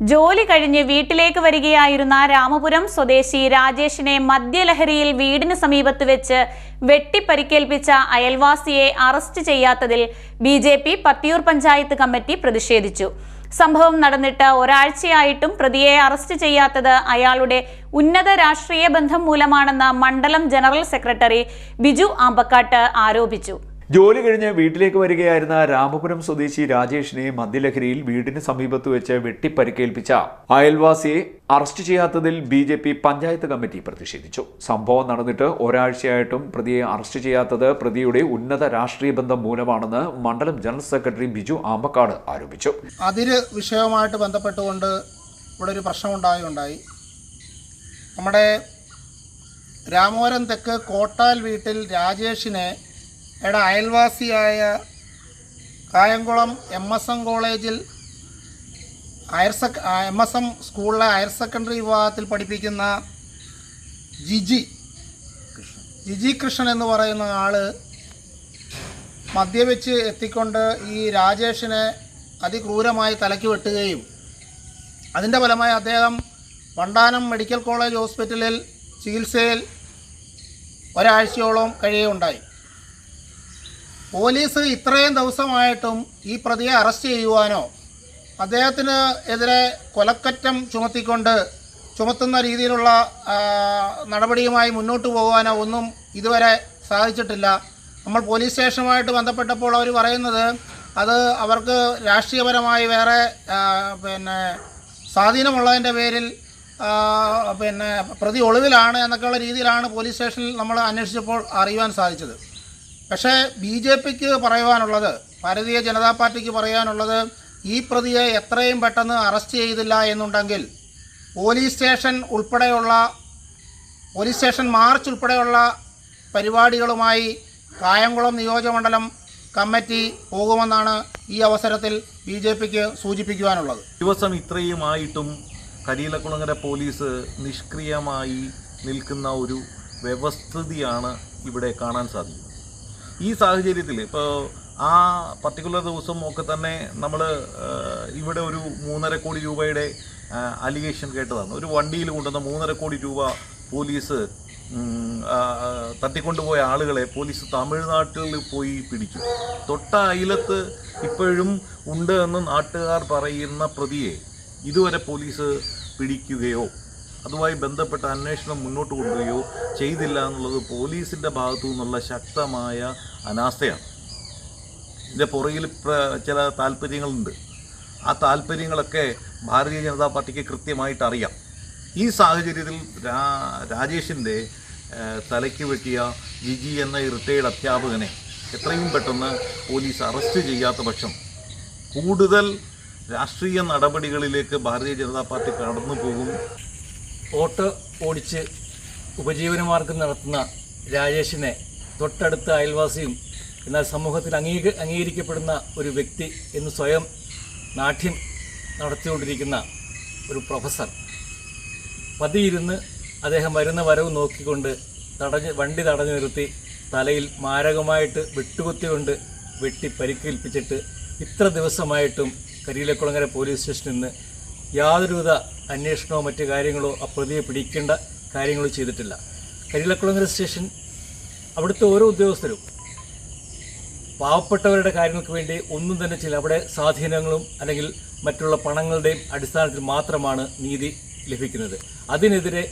ജോലി കഴിഞ്ഞ് വീട്ടിലേക്ക് വരികയായിരുന്ന രാമപുരം സ്വദേശി രാജേഷിനെ മദ്യലഹരിയിൽ വീടിന് സമീപത്ത് വെച്ച് വെട്ടിപ്പരിക്കേൽപ്പിച്ച അയൽവാസിയെ arrest ചെയ്യാത്തതിൽ B J P Pathiyoor panchayat committee പ്രതിഷേധിച്ചു. സംഭവം നടന്നിട്ട് ഒരാഴ്ചയായിട്ടും പ്രതിയെ അറസ്റ്റ് ചെയ്യാത്തത് അയാളുടെ ഉന്നത രാഷ്ട്രീയ ബന്ധം മൂലമാണെന്ന് മണ്ഡലം ജനറൽ സെക്രട്ടറി ബിജു ആമ്പക്കാട്ട് ആരോപിച്ചു. ജോലി കഴിഞ്ഞ് വീട്ടിലേക്ക് വരികയായിരുന്ന രാമപുരം സ്വദേശി രാജേഷിനെ മദ്യലഹരിയിൽ വീടിന് സമീപത്ത് വെച്ച് വെട്ടിപ്പരിക്കേൽപ്പിച്ച അയൽവാസിയെ arrest ചെയ്യാത്തതിൽ B J P panchayat committee പ്രതിഷേധിച്ചു. സംഭവം നടന്നിട്ട് ഒരാഴ്ചയായിട്ടും പ്രതിയെ അറസ്റ്റ് ചെയ്യാത്തത് പ്രതിയുടെ ഉന്നത രാഷ്ട്രീയ ബന്ധം മൂലമാണെന്ന് മണ്ഡലം ജനറൽ സെക്രട്ടറി ബിജു ആമ്പക്കാട് ആരോപിച്ചു. അതിര് വിഷയവുമായിട്ട് ബന്ധപ്പെട്ടുകൊണ്ട് ഇവിടെ ഒരു പ്രശ്നമുണ്ടായുണ്ടായി. നമ്മുടെ രാമോരം തെക്ക് കോട്ടാൽ വീട്ടിൽ രാജേഷിനെ യുടെ അയൽവാസിയായ കായംകുളം എം എസ് എം കോളേജിൽ ഹയർ സെക്ക എം എസ് എം സ്കൂളിലെ ഹയർ സെക്കൻഡറി വിഭാഗത്തിൽ പഠിപ്പിക്കുന്ന ജിജി ജിജി കൃഷ്ണൻ എന്ന് പറയുന്ന ആൾ മദ്യപിച്ച് എത്തിക്കൊണ്ട് ഈ രാജേഷിനെ അതിക്രൂരമായി തലയ്ക്ക് വെട്ടുകയും അതിന്റെ ഫലമായി അദ്ദേഹം വണ്ടാനം മെഡിക്കൽ കോളേജ് ഹോസ്പിറ്റലിൽ ചികിത്സയിൽ ഒരാഴ്ചയോളം കഴിയുകയുണ്ടായി. പോലീസ് ഇത്രയും ദിവസമായിട്ടും ഈ പ്രതിയെ അറസ്റ്റ് ചെയ്യുവാനോ അദ്ദേഹത്തിന് എതിരെ കൊലക്കറ്റം ചുമത്തിക്കൊണ്ട് ചുമത്തുന്ന രീതിയിലുള്ള നടപടിയുമായി മുന്നോട്ട് പോകാനോ ഒന്നും ഇതുവരെ സാധിച്ചിട്ടില്ല. നമ്മൾ പോലീസ് സ്റ്റേഷനുമായിട്ട് ബന്ധപ്പെട്ടപ്പോൾ അവർ പറയുന്നത് അത് അവർക്ക് രാഷ്ട്രീയപരമായി വേറെ പിന്നെ സ്വാധീനമുള്ളതിന്റെ പേരിൽ പിന്നെ പ്രതി ഒളിവിലാണ് എന്നൊക്കെയുള്ള രീതിയിലാണ് പോലീസ് സ്റ്റേഷനിൽ നമ്മൾ അന്വേഷിച്ചപ്പോൾ അറിയുവാൻ സാധിച്ചത്. പക്ഷേ ബി ജെ പിക്ക് പറയുവാനുള്ളത് ഭാരതീയ ജനതാ പാർട്ടിക്ക് പറയാനുള്ളത് ഈ പ്രതിയെ എത്രയും പെട്ടെന്ന് അറസ്റ്റ് ചെയ്തില്ല എന്നുണ്ടെങ്കിൽ പോലീസ് സ്റ്റേഷൻ ഉൾപ്പെടെയുള്ള പോലീസ് സ്റ്റേഷൻ മാർച്ച് ഉൾപ്പെടെയുള്ള പരിപാടികളുമായി കായംകുളം നിയോജകമണ്ഡലം കമ്മിറ്റി പോകുമെന്നാണ് ഈ അവസരത്തിൽ ബി ജെ പിക്ക് സൂചിപ്പിക്കുവാനുള്ളത്. ദിവസം ഇത്രയുമായിട്ടും കരിയിലക്കുളങ്ങര പോലീസ് നിഷ്ക്രിയമായി നിൽക്കുന്ന ഒരു വ്യവസ്ഥിതിയാണ് ഇവിടെ കാണാൻ സാധിക്കുന്നത്. ഈ സാഹചര്യത്തിൽ ഇപ്പോൾ ആ പർട്ടിക്കുലർ ദിവസം ഒക്കെ തന്നെ നമ്മൾ ഇവിടെ ഒരു മൂന്നര കോടി രൂപയുടെ അലിഗേഷൻ കേട്ടതാണ്. ഒരു വണ്ടിയിൽ കൊണ്ടുവന്ന മൂന്നര കോടി രൂപ പോലീസ് തട്ടിക്കൊണ്ടുപോയ ആളുകളെ പോലീസ് തമിഴ്നാട്ടിൽ പോയി പിടിച്ചു. തൊട്ട അയലത്ത് ഇപ്പോഴും ഉണ്ട് എന്ന് നാട്ടുകാർ പറയുന്ന പ്രതിയെ ഇതുവരെ പോലീസ് പിടിക്കുകയോ അതുമായി ബന്ധപ്പെട്ട അന്വേഷണം മുന്നോട്ട് കൊണ്ടുപോവുകയോ ചെയ്തില്ല എന്നുള്ളത് പോലീസിന്റെ ഭാഗത്തു നിന്നുള്ള ശക്തമായ അനാസ്ഥയാണ്. ഇതിന്റെ പുറകിൽ ചില താല്പര്യങ്ങളുണ്ട്. ആ താല്പര്യങ്ങളൊക്കെ ഭാരതീയ ജനതാ പാർട്ടിക്ക് കൃത്യമായിട്ട് അറിയാം. ഈ സാഹചര്യത്തിൽ രാജേഷിന്റെ തലയ്ക്ക് വെട്ടിയ ജിജി എന്ന റിട്ടയേർഡ് അധ്യാപകനെ എത്രയും പെട്ടെന്ന് പോലീസ് അറസ്റ്റ് ചെയ്യാത്ത പക്ഷം കൂടുതൽ രാഷ്ട്രീയ നടപടികളിലേക്ക് ഭാരതീയ ജനതാ പാർട്ടി കടന്നു പോകും. ഓട്ടോ ഓടിച്ച് ഉപജീവനമാർഗം നടത്തുന്ന രാജേഷിനെ തൊട്ടടുത്ത അയൽവാസിയും എന്നാൽ സമൂഹത്തിൽ അംഗീക അംഗീകരിക്കപ്പെടുന്ന ഒരു വ്യക്തി എന്ന് സ്വയം നാട്യം നടത്തിക്കൊണ്ടിരിക്കുന്ന ഒരു പ്രൊഫസർ. പതിയിരുന്ന് അദ്ദേഹം വരുന്ന വരവ് നോക്കിക്കൊണ്ട് തടഞ്ഞ് വണ്ടി തടഞ്ഞു നിർത്തി തലയിൽ മാരകമായിട്ട് വെട്ടുകുത്തിക്കൊണ്ട് വെട്ടി പരിക്കേൽപ്പിച്ചിട്ട് ഇത്ര ദിവസമായിട്ടും കരിയിലക്കുളങ്ങര പോലീസ് സ്റ്റേഷനിൽ നിന്ന് യാതൊരുവിധ അന്വേഷണമോ മറ്റ് കാര്യങ്ങളോ ആ പ്രതിയെ പിടിക്കേണ്ട കാര്യങ്ങളോ ചെയ്തിട്ടില്ല. കരിയിലക്കുളങ്ങര സ്റ്റേഷൻ അവിടുത്തെ ഓരോ ഉദ്യോഗസ്ഥരും പാവപ്പെട്ടവരുടെ കാര്യങ്ങൾക്ക് വേണ്ടി ഒന്നും തന്നെ ചില അവിടെ സ്വാധീനങ്ങളും അല്ലെങ്കിൽ മറ്റുള്ള പണങ്ങളുടെയും അടിസ്ഥാനത്തിൽ മാത്രമാണ് നീതി ലഭിക്കുന്നത്. അതിനെതിരെ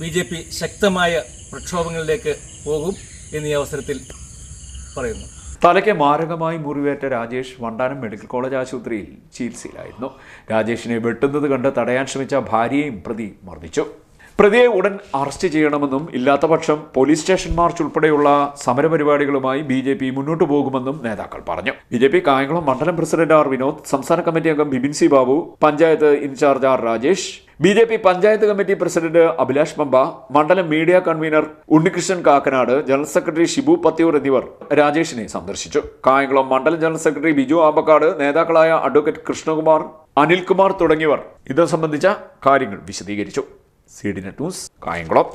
ബി ജെ പി ശക്തമായ പ്രക്ഷോഭങ്ങളിലേക്ക് പോകും എന്നീ അവസരത്തിൽ പറയുന്നു. തലയ്ക്ക് മാരകമായി മുറിവേറ്റ രാജേഷ് വണ്ടാനം മെഡിക്കൽ കോളേജ് ആശുപത്രിയിൽ ചികിത്സയിലായിരുന്നു. രാജേഷിനെ വെട്ടുന്നത് കണ്ട് തടയാൻ ശ്രമിച്ച ഭാര്യയെയും പ്രതി മർദ്ദിച്ചു. പ്രതിയെ ഉടൻ അറസ്റ്റ് ചെയ്യണമെന്നും ഇല്ലാത്തപക്ഷം പോലീസ് സ്റ്റേഷൻ മാർച്ച് ഉൾപ്പെടെയുള്ള സമരപരിപാടികളുമായി ബി ജെ പി മുന്നോട്ട് പോകുമെന്നും നേതാക്കൾ പറഞ്ഞു. ബി ജെ പി കായംകുളം മണ്ഡലം പ്രസിഡന്റ് ആർ വിനോദ് സംസ്ഥാന കമ്മിറ്റി അംഗം Bibin C Babu panchayat incharge R Rajesh B J P panchayat committee president Abhilash Pampa മണ്ഡലം media convener Unnikrishnan Kakkanad general secretary Shibu Pathiyoor എന്നിവർ രാജേഷിനെ സന്ദർശിച്ചു. കായംകുളം മണ്ഡലം ജനറൽ സെക്രട്ടറി ബിജു ആബക്കാട് നേതാക്കളായ advocate Krishnakumar Anilkumar തുടങ്ങിയവർ ഇത് സംബന്ധിച്ച കാര്യങ്ങൾ വിശദീകരിച്ചു. C D net news Kayamkulam.